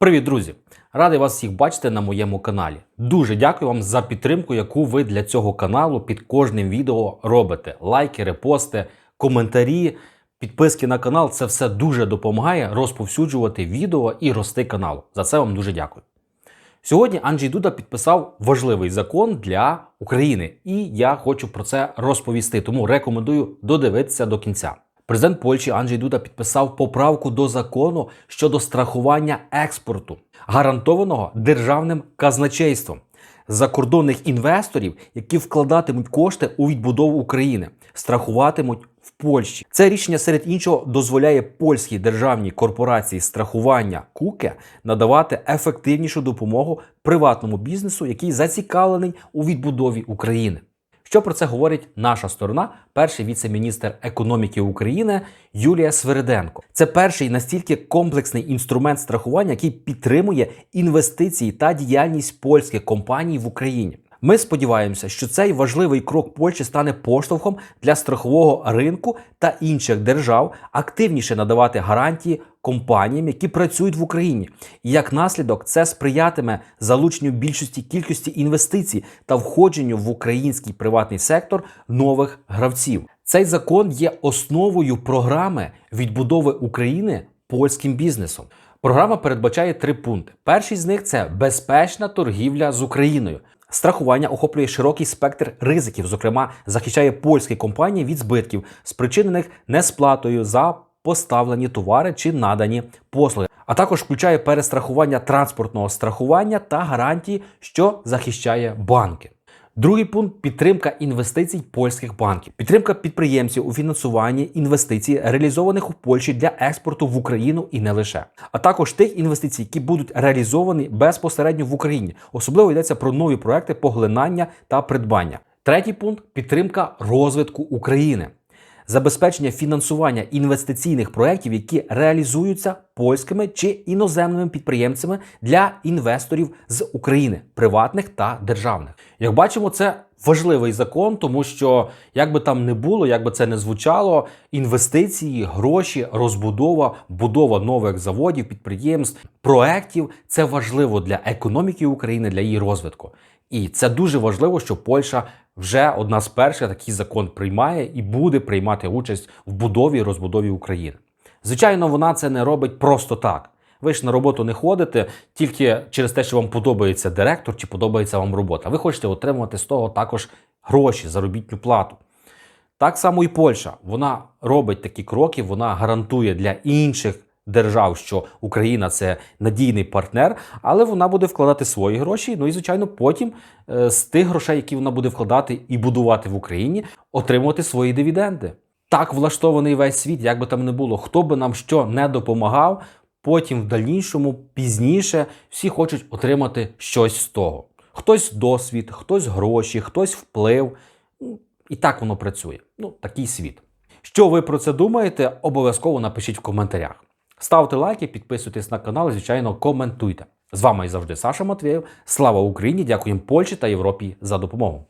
Привіт, друзі! Радий вас всіх бачити на моєму каналі. Дуже дякую вам за підтримку, яку ви для цього каналу під кожним відео робите. Лайки, репости, коментарі, підписки на канал це все дуже допомагає розповсюджувати відео і рости каналу. За це вам дуже дякую. Сьогодні Анджій Дуда підписав важливий закон для України, і я хочу про це розповісти. Тому рекомендую додивитися до кінця. Президент Польщі Анджей Дуда підписав поправку до закону щодо страхування експорту, гарантованого державним казначейством закордонних інвесторів, які вкладатимуть кошти у відбудову України, страхуватимуть в Польщі. Це рішення серед іншого дозволяє польській державній корпорації страхування Куке надавати ефективнішу допомогу приватному бізнесу, який зацікавлений у відбудові України. Що про це говорить наша сторона? Перший віце-міністр економіки України Юлія Свириденко. Це перший настільки комплексний інструмент страхування, який підтримує інвестиції та діяльність польських компаній в Україні. Ми сподіваємося, що цей важливий крок Польщі стане поштовхом для страхового ринку та інших держав активніше надавати гарантії компаніям, які працюють в Україні. І як наслідок це сприятиме залученню більшості кількості інвестицій та входженню в український приватний сектор нових гравців. Цей закон є основою програми відбудови України польським бізнесом. Програма передбачає три пункти. Перший з них це безпечна торгівля з Україною. Страхування охоплює широкий спектр ризиків, зокрема, захищає польські компанії від збитків, спричинених несплатою за поставлені товари чи надані послуги, а також включає перестрахування транспортного страхування та гарантії, що захищає банки. Другий пункт підтримка інвестицій польських банків, підтримка підприємців у фінансуванні інвестицій, реалізованих у Польщі для експорту в Україну і не лише, а також тих інвестицій, які будуть реалізовані безпосередньо в Україні. Особливо йдеться про нові проекти поглинання та придбання. Третій пункт підтримка розвитку України. Забезпечення фінансування інвестиційних проєктів, які реалізуються польськими чи іноземними підприємцями для інвесторів з України, приватних та державних. Як бачимо, це важливий закон, тому що як би там не було, як би це не звучало, інвестиції, гроші, розбудова, будова нових заводів, підприємств, проєктів – це важливо для економіки України, для її розвитку. І це дуже важливо, що Польща вже одна з перших такий закон приймає і буде приймати участь в будові і розбудові України. Звичайно, вона це не робить просто так. Ви ж на роботу не ходите тільки через те, що вам подобається директор чи подобається вам робота. Ви хочете отримувати з того також гроші, заробітну плату. Так само і Польща. Вона робить такі кроки, вона гарантує для інших держав, що Україна це надійний партнер, але вона буде вкладати свої гроші. Ну і звичайно, потім е, з тих грошей, які вона буде вкладати і будувати в Україні, отримувати свої дивіденди. Так влаштований весь світ, як би там не було, хто би нам що не допомагав. Потім в дальнішому, пізніше, всі хочуть отримати щось з того. Хтось досвід, хтось гроші, хтось вплив. Ну, І так воно працює. Ну, такий світ. Що ви про це думаєте? Обов'язково напишіть в коментарях. Ставте лайки, підписуйтесь на канал і, звичайно, коментуйте. З вами і завжди Саша Матвєєв. Слава Україні! Дякуємо Польщі та Європі за допомогу.